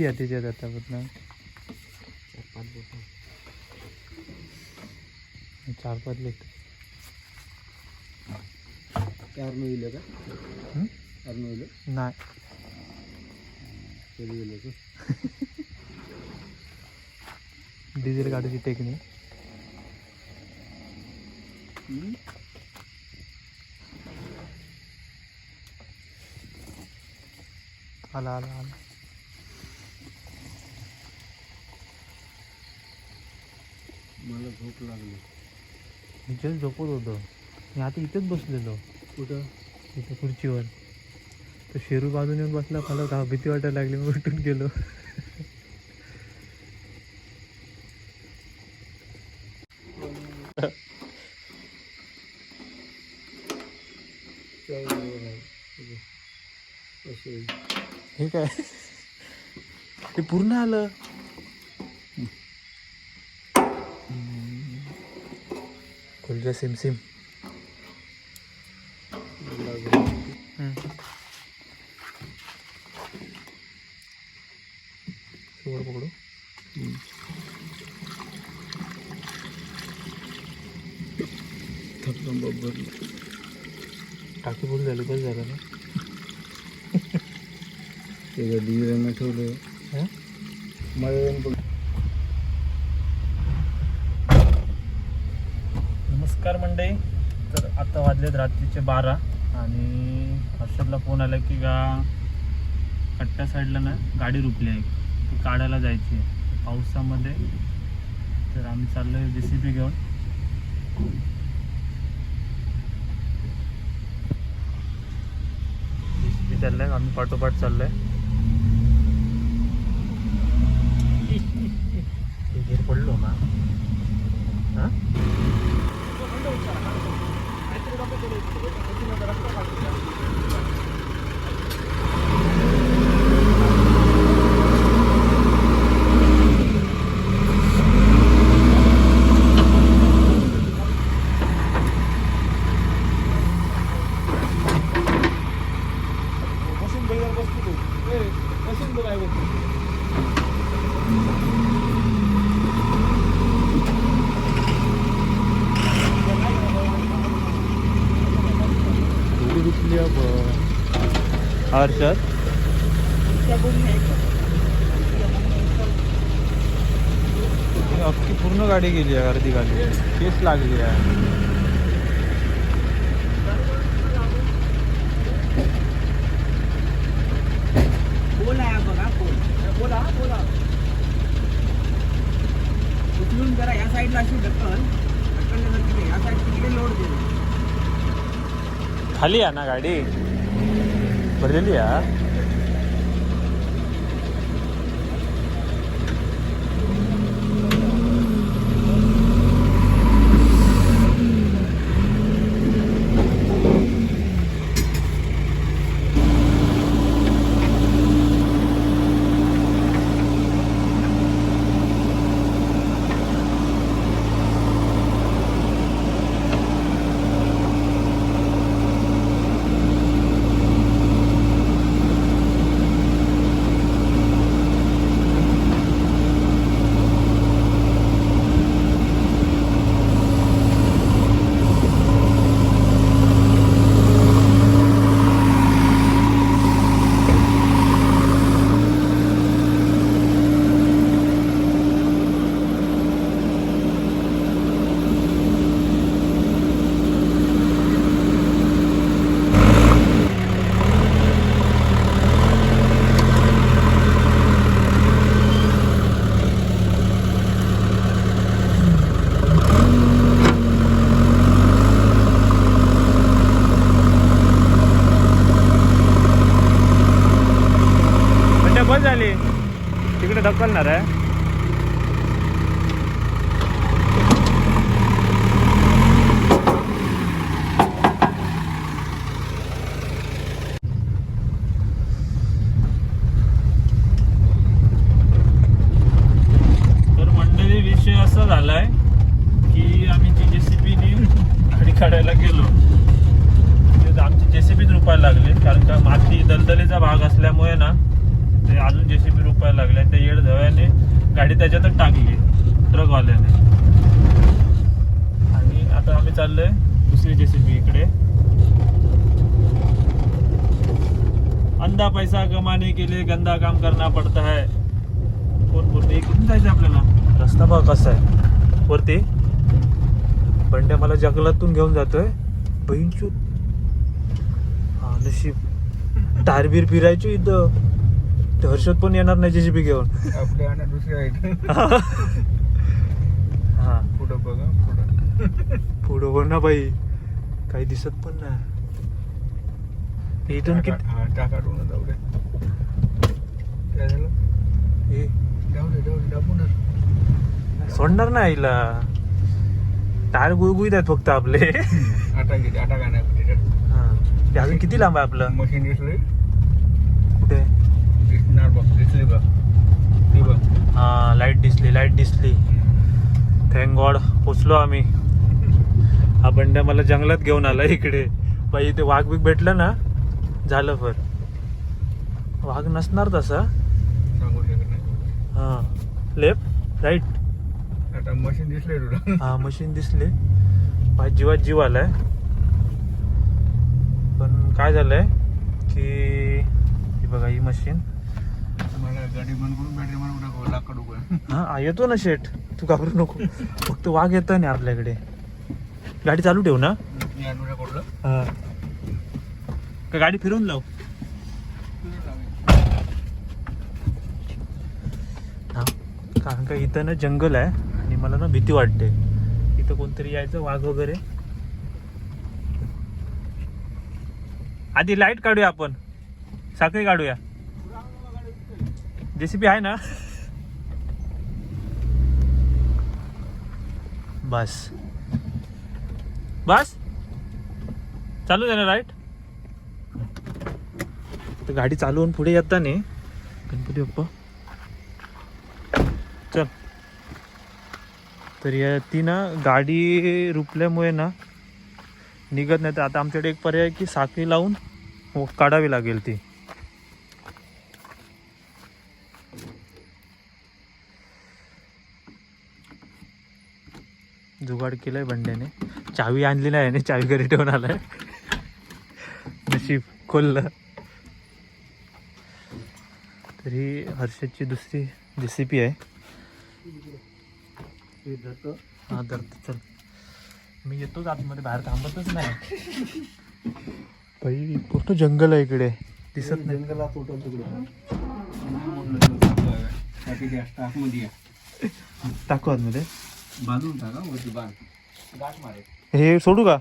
किती आहे त्याच्यात आतापर्यंत चार पाच बोट चार पाच लिटर. चार न येईल का? चार न येईल नाही. तरी येईल का? डिझेल गाडीची टेक्निक आला आला आला. मला झोप लागली. जस्ट झोपत होतो मी आता इथेच बसलेलो. कुठं? इथे खुर्चीवर. तर शेरू बाजून येऊन बसला मला का भीती वाटायला लागली मी उठून गेलो. असे हे काय? ते पूर्ण आलं? खुलजा सिम सिम पकडू टाकी फुल झाली बस झालं ना ते ठेवलं हा? मला नमस्कार मंडळी. तर आता वाजलेत रात्रीचे बारा आणि हर्षदला फोन आला की गा कट्ट्या साईडला ना गाडी रुकली आहे. ती काढायला जायची आहे. पावसामध्ये तर आम्ही चाललो आहे जे सी बी घेऊन. जे सी बी चाललं आहे आम्ही पाठोपाठ चाललो आहे पडलो ना. हर्षद अख्खी पूर्ण गाडी गेली आहे अर्धी गाडी केस लागली आहे बोला बघा बोला। बोला उचलून जरा या साईडला अशी ढक्कन ढक्कन या साईड तिकडे लोड दे. खाली आहे ना गाडी? ಬರಲಿಲ್ಲ येणार आहे. काढायला गेलो. म्हणजे आमची जेसीबीच रुपायला लागले कारण का माती दलदलीचा भाग असल्यामुळे ना ते अजून जेसीबी रुपायला लागले ते येड धव्याने गाडी त्याच्यातच टाकली ट्रकवाल्याने आणि आता आम्ही चाललोय दुसरी जेसीबी इकडे. अंधा पैसा कमाने के लिए गंदा काम करना पड़ता है. कोण बोलते? इकडून जायचं आपल्याला? रस्ता बघ कसा आहे. वरती. बंड्या मला जंगलातून घेऊन जातोय. बहीणचू हा नशीब. टारबीर फिरायचो इथं. ते हर्षद पण येणार नाही जेसीबी घेऊन. आपले आणि दुसरे आहेत. हा. पुढं बघा पुढं. पुढं हो ना बाई. काही दिसत पण नाही. इथून किती हा टाकाटून जाऊ दे. काय झालं? हे, जाऊ दे जाऊ दे सोडणार नाही आईला. टायर गुळगुळीत आहेत फक्त आपले. आटा घेते आटा काय नाही हा. ते अजून किती लांब आहे आपलं? मशीन दिसली कुठे दिसणार बघ दिसली बघ ती बघ हा लाइट दिसली लाइट दिसली. थँक गॉड पोचलो आम्ही. हा बंड्या मला जंगलात घेऊन आला इकडे. बाई इथे वाघ बिग भेटलं ना झालं फर. वाघ नसणार तसा. हा. लेफ्ट राईट आता मशीन दिसले तुला. हा मशीन दिसले. माझ्या जीवात जीव आलाय. पण काय झालंय की ही बघा ही मशीन गाडी बंद करून बॅटरी मारून टाकू लाकड उघड. हा येतो ना शेट तू घाबरू नको. फक्त वाघ येत नाही आपल्याकडे. गाडी चालू ठेव ना? हा. का गाडी फिरवून लाव. हा. कारण का इथं ना जंगल आहे आणि मला ना भीती वाटते. इथं कोणतरी यायचं वाघ वगैरे. आधी लाइट काढूया आपण. साखळी काढूया. जेसीबी आहे ना? बस. बस? चालू आहे ना राईट तर गाडी चालवून पुढे येताना गणपती बाप्पा. चल. तर या ती ना गाडी रुपल्यामुळे ना निघत नाही. तर आता आमच्याकडे एक पर्याय आहे की साखळी लावून काढावी लागेल ती. जुगाड केलाय बंड्याने चावी आणली नाही आणि चावी घरी ठेवून आलाय नशीब खोललं तरी हर्षदची दुसरी रेसिपी आहे हा तर चल मी येतोच आतमध्ये बाहेर थांबतच नाही बाई पूर्ण जंगल आहे इकडे दिसत नाही जंगलात टोटल तिकडे. टाकू आतमध्ये बांधून टाका वरती बांध. गाठ मारे हे सोडू का?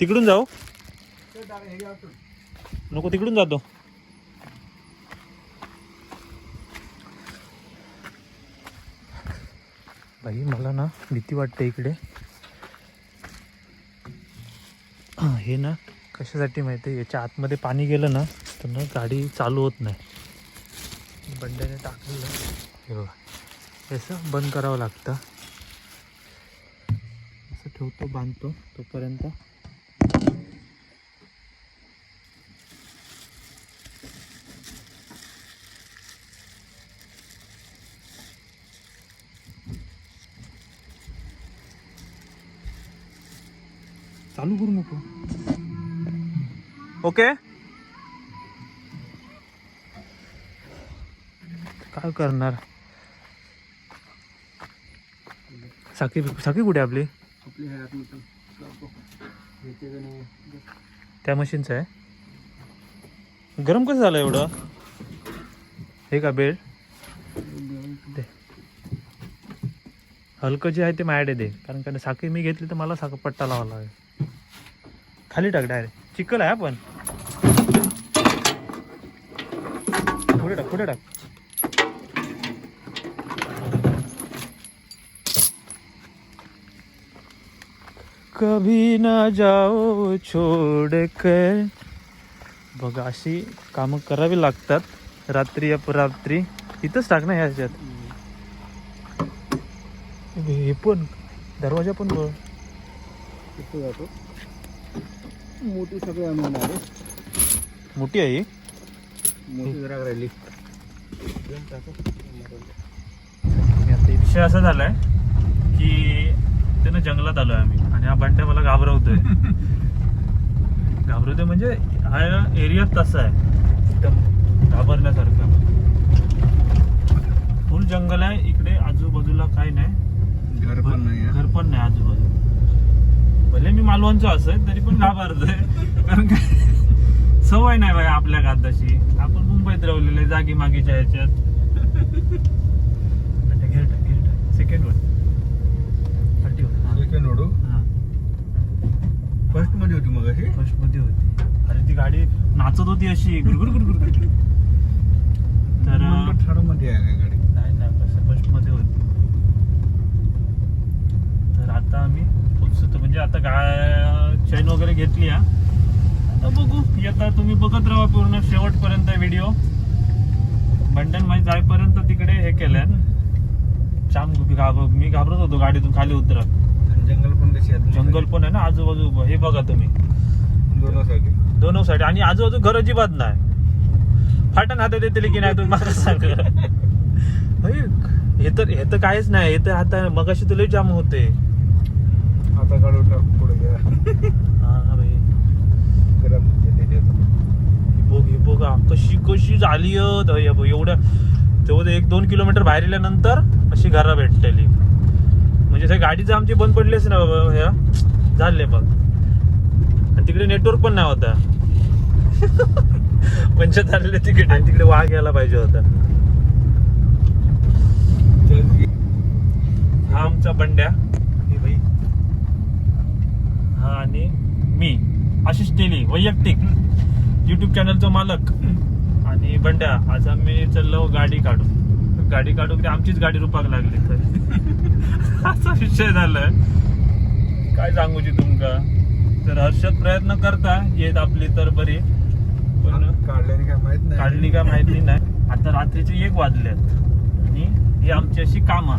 तिकडून जाऊ? नको तिकडून जातो. बाई मला ना भीती वाटते इकडे. हा, हे ना कशासाठी माहिती आहे? याच्या आतमध्ये पाणी गेलं ना तर ना गाडी चालू होत नाही. बंड्याने टाकलेलं. हे बघा. असं बंद करावं लागतं. असं ठेवतो बांधतो तोपर्यंत. चालू करू नको. ओके? काय करणार? साखी साखी कुठे आपली? आपली हे आतमध्ये? त्या मशीनचं आहे. गरम कसं झालं एवढं? हे का बेड? दे. हलकं जे आहे ते माझ्याकडे दे. कारण का साखळी मी घेतली तर मला साखर पट्टा लावा लागेल. खाली टाक डायरेक्ट चिकल आहे आपण पुढे टाक पुढे टाक. कभी ना जाओ छोड़ कर बघा अशी कामं करावी लागतात. रात्री अपरात्री. इथंच टाक ना ह्याच्यात. हे पण दरवाजा पण बघ. तिथे जातो. मोठी सगळे आणून आले मोठी आहे. मोठी जरा राहिली. आता विषय असा झालाय की त्यानं जंगलात आलोय आम्ही. आणि हा बंट्या मला घाबरवतोय. घाबरवतोय म्हणजे हा एरिया तसा आहे. एकदम घाबरण्यासारखा. फुल जंगल आहे इकडे आजूबाजूला काही नाही. घर पण नाही घर पण नाही आजूबाजू भले मी मालवणचं असेल तरी पण घाबरतोय. कारण काय सवय नाही बाय आपल्या गादाशी आपण मुंबईत राहिलेले जागी मागीच्या ह्याच्यात सेकंड वर थर्टी वर सेकंड ओढू फर्स्टमध्ये होती मग अशी? फर्स्टमध्ये होती. अरे ती गाडी नाचत होती अशी गुरगुर गुरगुर गुरगुर. तर थर्डमध्ये आहे काय गाडी? नाही नाही कसं फर्स्टमध्ये होती. तर आता आम्ही पोचतो म्हणजे आता गाय चैन वगैरे घेतली हा. आता बघू. येता तुम्ही बघत राहा पूर्ण शेवटपर्यंत व्हिडिओ बंडन माझी जाईपर्यंत तिकडे हे केलंय. जाम घाब मी घाबरत होतो गाडीतून खाली उतरत. जंगल जंगल पण आहे ना आजूबाजू हे बघा तुम्ही. दोनसाठी. दोन साईड आणि आजूबाजू घर अजिबात नाही. फाटण हातात येतील की नाही तुम्ही मला सांग. हे तर हे तर काहीच नाही. हे तर आता मगाशी तुला जाम होते. आता काढू टाक पुढे हा बघ ही कशी कशी झाली एवढ्या तेवढं एक दोन किलोमीटर बाहेर गेल्यानंतर अशी घरा भेटलेली. म्हणजे ते गाडीचं आमची बंद पडलीच ना बाबा ह्या झाले बघ आणि तिकडे नेटवर्क पण नाही होता. पंचायत म्हणजे झालेले तिकीट आणि तिकडे वाघ यायला पाहिजे होता. हा आमचा बंड्या. भाई हा आणि मी. आशिष टेली वैयक्तिक. युट्यूब चॅनलचा मालक. आणि बंड्या आज आम्ही चाललो गाडी काढू गाडी काढू की आमचीच गाडी रुपाक लागली तर. असा विषय झालाय. काय सांगूची तुमका? तर हर्षद प्रयत्न करता येत आपली तर बरी. पण काढल्याने काय माहीत नाही. काढली का माहिती नाही. आता रात्रीचे एक वाजलेत. आणि ही आमची अशी कामं.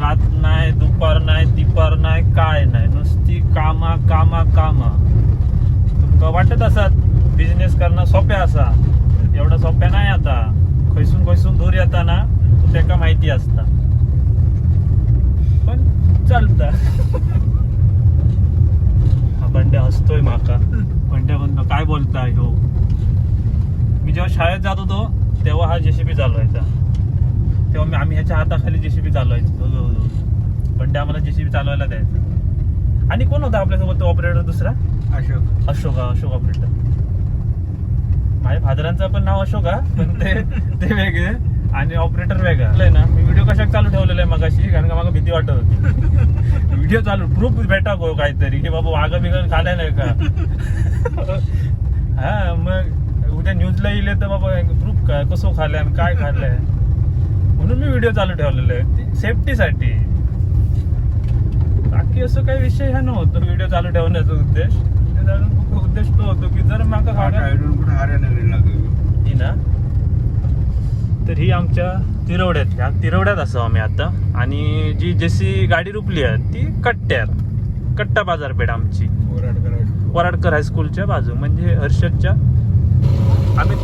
रात नाही दुपार नाही दिपार नाही काय नाही. नुसती कामा कामा कामा. तुमका वाटत असत बिझनेस करणं सोप्या असा. एवढा सोप्या नाही आता. खैसून खैसून दूर येताना त्याका माहिती असता. चालता. हा बंड्या हसतोय माका. बंड्या म्हणतो काय बोलताय हो? मी जेव्हा शाळेत जात होतो तेव्हा हा जेसीबी चालवायचा. तेव्हा मी आम्ही ह्याच्या हाताखाली जेसीबी चालवायचो. हो, हो, हो. बंड्या आम्हाला जेसीबी चालवायला द्यायचा. आणि कोण होता आपल्यासोबत तो ऑपरेटर दुसरा? अशोक. अशोका अशोक ऑपरेटर माझ्या फादरांचं पण नाव अशोका पण ते ते वेगळे. आणि ऑपरेटर वेगळा. ना? मी व्हिडिओ कशाक चालू ठेवलेला आहे मगाशी? कारण का मला भीती वाटत होती. व्हिडिओ चालू. प्रूफ भेटा गो काहीतरी की बाबा वाघ बिघ खाल्या नाही का? हा मग उद्या न्यूजला येईल तर बाबा प्रूफ काय कसं खाल्लंय आणि काय खाल्लंय? म्हणून मी व्हिडिओ चालू ठेवलेला आहे. सेफ्टीसाठी बाकी असं काही विषय ह्या नव्हतं. व्हिडिओ चालू ठेवण्याचा उद्देश. उद्देश तो होतो की जर माका गाड्या ही ना? तर ही आमच्या तिरवड्यात ह्या तिरवड्यात असो आम्ही आता. आणि जी जशी गाडी रुपली आहे ती कट्ट्यार कट्टा बाजारपेठ आमची. वराडकर हायस्कूलच्या बाजू म्हणजे हर्षदच्या. आम्ही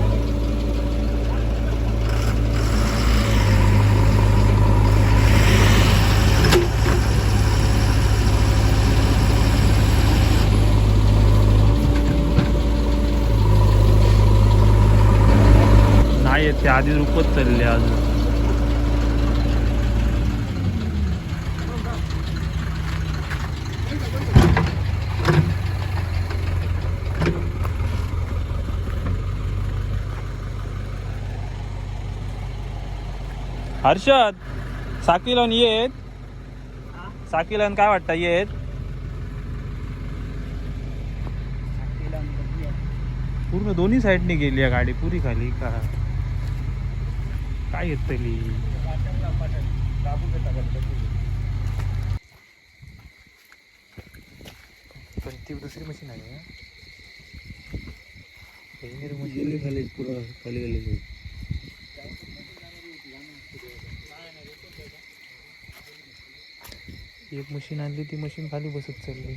नाही येत ते आधी रुपत चालले अजून. हर्षद साकी येत. साकी काय वाटतं येत? पूर्ण दोन्ही साईडने गेली आहे गाडी पुरी खाली का? काय येत पण ती दुसरी मशीन आहे खाली खाली गेले एक मशीन आणली ती मशीन खाली बसत चालली.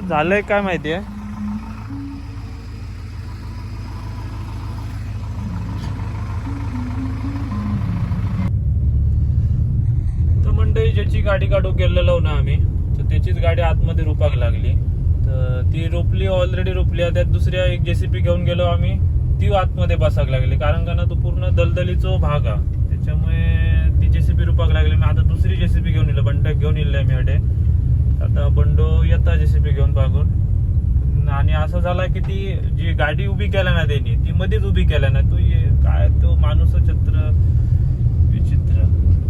झालंय काय माहितीये तर मंडळी ज्याची गाडी काढू गेलेलो ना आम्ही तर त्याचीच गाडी आतमध्ये रुपाक लागली. तर ती रोपली ऑलरेडी रोपली. आहे. त्यात दुसऱ्या एक जेसीपी घेऊन गेलो आम्ही ती आतमध्ये बसाक लागली. कारण का ना तो पूर्ण दलदलीचो भाग आहे. त्याच्यामुळे ती जेसीपी रुपाक लागली. मी आता दुसरी जेसीपी घेऊन येलो बंड घेऊन येईल मी अडे आता बंडो येता जेसीबी घेऊन पागून आणि असं झालं की ती जी गाडी उभी केल्या ना त्यांनी ती मध्येच उभी केल्या ना तू ये- काय तो माणूस चित्र विचित्र.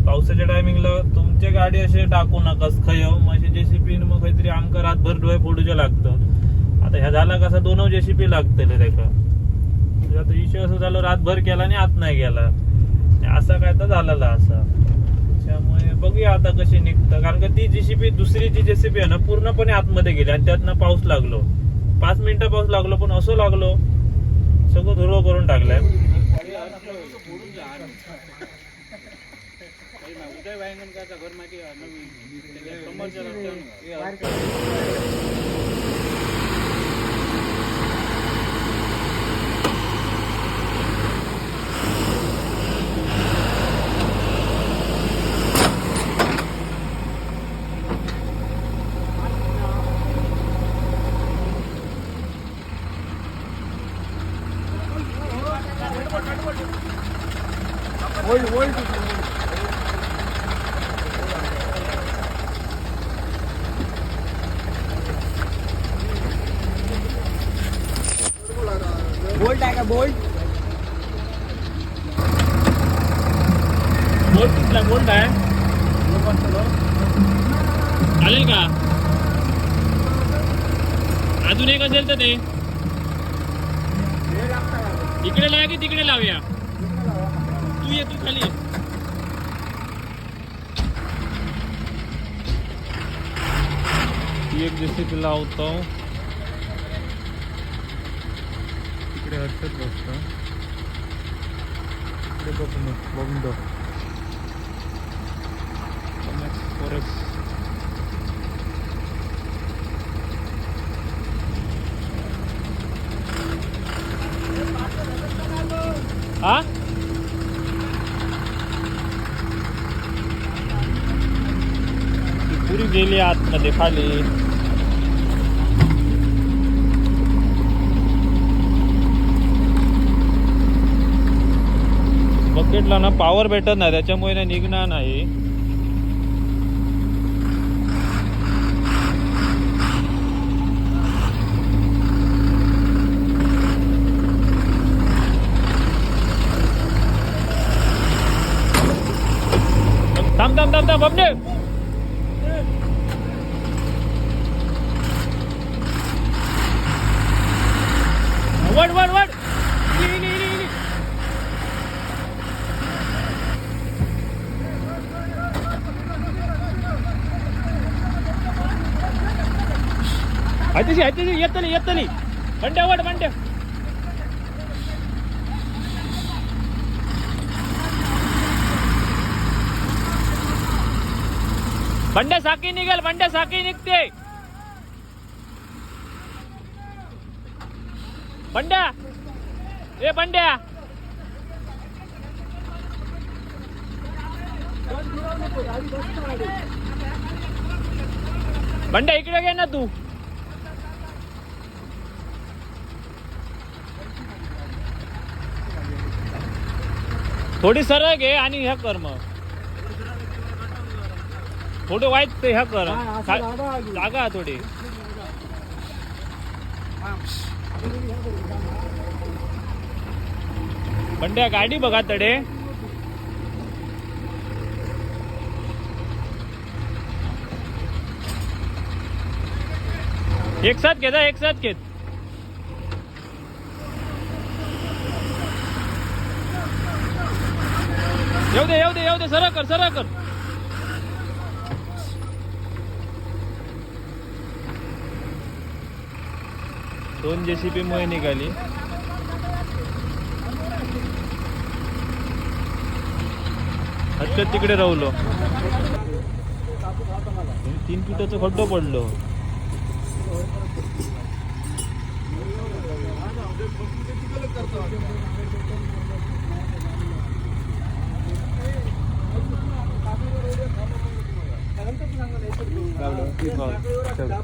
पावसाच्या टायमिंगला तुमची गाडी असे टाकू नकास खय अशी जेसीपी मग काहीतरी आमका रातभर डोळे फोडूचे लागतं. आता ह्या झाला कसा दोन जेसीपी लागतले त्याका. म्हणजे आता इशू असं झालं रातभर केला आणि आत नाही गेला. आणि असा काय तर झालेला असा. बघूया आता कशी निघतं. कारण का ती जेसीपी दुसरी जी जेसीपी आहे ना पूर्णपणे आतमध्ये गेली आणि त्यातनं पाऊस लागलो. पाच मिनिटं पाऊस लागलो पण असं लागलो. सगळं धुरव करून टाकलाय. उदय वायंगणकरचं घर माहिती चालेल का? अजून एक असेल तर ते. इकडे लावा की तिकडे लावूया. तू ये तू खाली ये. एक जेसीपी लावतो तिकडे हरकत बसतो. इकडे बघून बघून बघ. फोरेक्स हा? पुरी गेली आतमध्ये खाली. बकेटला ना पॉवर भेटत नाही त्याच्यामुळे ना निघणार नाही. थांब थांब थांब थांब वड वड वड इली, इली, इली, इली. आयतीशी आयतीशी येतली येतली बंड्या वड बंड्या बंड्या साकी निघेल बंड्या साकी निघते. बंड्या ए बंड्या. बंड्या इकडे घे ना तू. थोडी सरळ घे आणि ह्या कर मग. थोडे वाईट ते ह्या कर. जागा थोडी. बंड्या गाडी बघा तडे. एक साथ घेता एक साथ घेत. येऊ दे येऊ दे येऊ दे सरळ कर सरळ कर. दोन जे सी पीमुळे निघाली. हटकत तिकडे राहुलो. तीन फुटाचं खड्डो पडलो. लावलं.